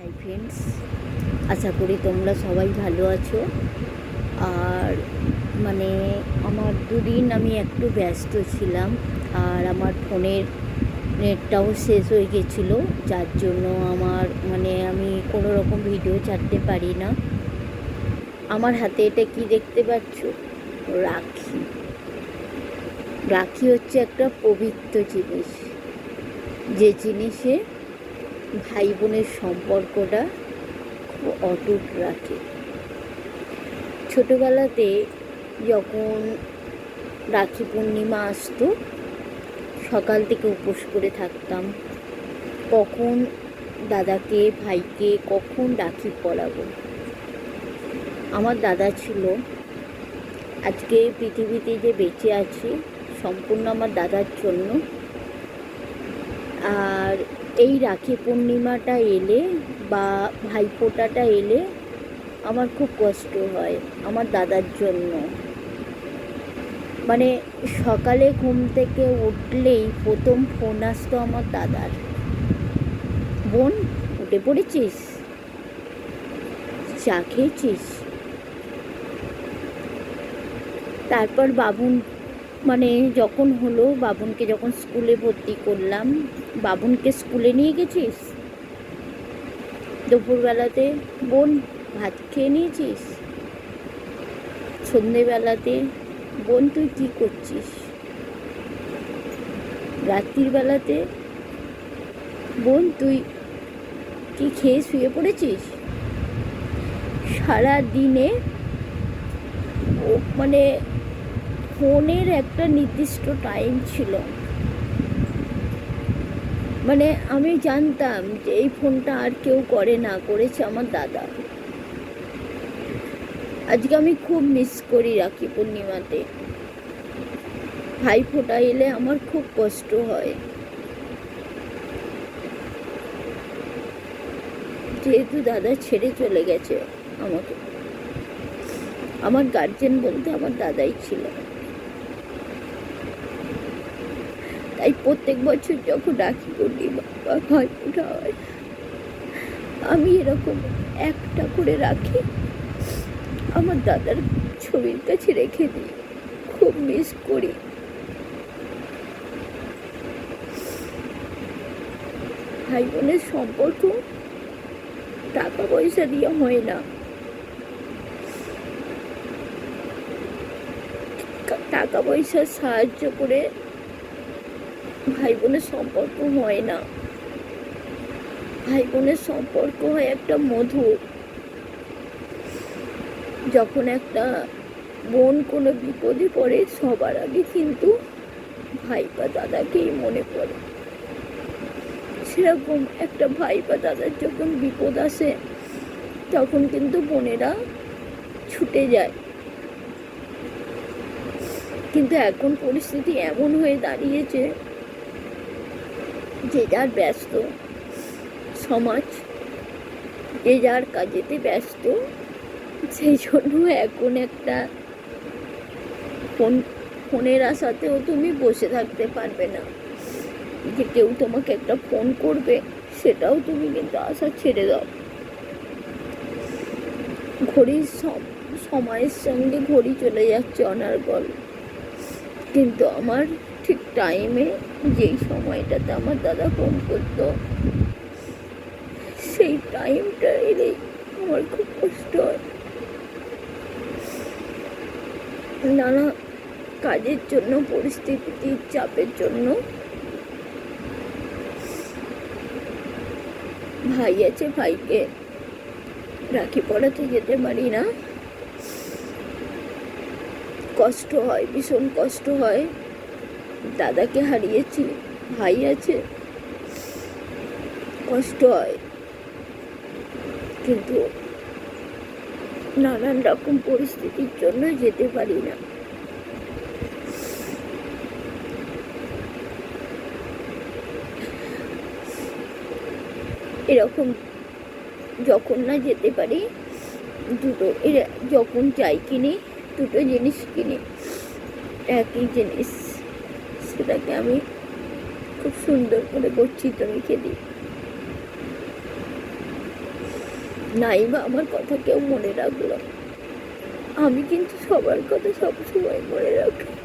Hi friends আশা করি তোমরা সবাই ভালো আছো। আর মানে আমার দুদিন আমি একটু ব্যস্ত ছিলাম, আর আমার ফোনের নেটটাও শেষ হয়ে গেছিল, যার জন্য আমার মানে আমি কোনো রকম ভিডিও ছাড়তে পারি না। আমার হাতে এটা কি দেখতে পাচ্ছ? রাখি। রাখি হচ্ছে একটা পবিত্র জিনিস, যে জিনিসে ভাই বোনের সম্পর্কটা খুব অটুট রাখে। ছোটোবেলাতে যখন রাখি পূর্ণিমা আসতো, সকাল থেকে উপোস করে থাকতাম কখন দাদাকে, ভাইকে কখন রাখি পরাবো? আমার দাদা ছিল, আজকে পৃথিবীতে যে বেঁচে আছি, সম্পূর্ণ আমার দাদার জন্য। আর এই রাখি পূর্ণিমাটা এলে বা ভাইফোঁটাটা এলে আমার খুব কষ্ট হয় আমার দাদার জন্য। মানে সকালে ঘুম থেকে উঠলেই প্রথম ফোন আসতো আমার দাদার। বোন, উঠে পড়েছিস? চা খেয়েছিস? তারপর বাবুন মানে যখন হলো, বাবুনকে যখন স্কুলে ভর্তি করলাম বাবুনকে স্কুলে নিয়ে গেছিস? দুপুরবেলাতে বোন ভাত খেয়ে নিয়েছিস? সন্ধেবেলাতে বোন তুই কী করছিস? রাত্রির বেলাতে বোন তুই কি খেয়ে শুয়ে পড়েছিস? সারা দিনে মানে ফোনের একটা নির্দিষ্ট টাইম ছিল। মানে আমি জানতাম যে এই ফোনটা আর কেউ করে না, করেছে আমার দাদা। আজকে আমি খুব মিস করি রাখি পূর্ণিমাতে। ভাই ফোটা এলে আমার খুব কষ্ট হয়। যেহেতু দাদা ছেড়ে চলে গেছে আমাকে। আমার গার্জেন বলতে আমার দাদাই ছিল। তাই প্রত্যেক বছর যখন রাখি পূর্ণিমা বা ভাই ফোটা হয়, আমি এরকম একটা করে রাখি, আমার দাদার ছবির কাছে রেখে দিই, খুব মিস করি। ভাই বোনের সম্পর্ক টাকা পয়সা দিয়ে হয় না। টাকা পয়সার সাহায্য করে ভাই বোনের সম্পর্ক হয় না। ভাই বোনের সম্পর্ক হয় একটা মধুর। যখন একটা বোন কোনো বিপদে পড়ে, সবার আগে কিন্তু ভাই বা দাদাকেই মনে পড়ে। সেরকম একটা ভাই বা দাদার যখন বিপদ আসে, তখন কিন্তু বোনেরা ছুটে যায়। কিন্তু এখন পরিস্থিতি এমন হয়ে দাঁড়িয়েছে যে যার ব্যস্ত সমাজ, যে যার কাজেতে ব্যস্ত, সেই জন্য এখন একটা ফোন, ফোনের আশাতেও তুমি বসে থাকতে পারবে না। যে কেউ তোমাকে একটা ফোন করবে, সেটাও তুমি কিন্তু আশা ছেড়ে দাও। ঘড়ির সময়ের সঙ্গে ঘড়ি চলে যাচ্ছে অনার্গল কিন্তু আমার ঠিক টাইমে যেই সময়টাতে আমার দাদা ফোন করতো, সেই টাইমটা এলেই আমার খুব কষ্ট হয়। নানা কাজের জন্য পরিস্থিতির চাপের জন্য ভাই আছে, ভাইকে রাখি পড়াতে যেতে পারি না। কষ্ট হয়, ভীষণ কষ্ট হয়। দাদাকে হারিয়েছি, ভাই আছে, কষ্ট হয়। কিন্তু নানান রকম পরিস্থিতির জন্য যেতে পারি না। এরকম যখন না যেতে পারি, দুটো এরা যখন চাই কিনি, দুটো জিনিস কিনি, একই জিনিস। সেটাকে আমি খুব সুন্দর করে গচ্ছিত রেখে দিই। নাই বা আমার কথা কেউ মনে রাখল আমি কিন্তু সবার কথা সবসময় মনে রাখি।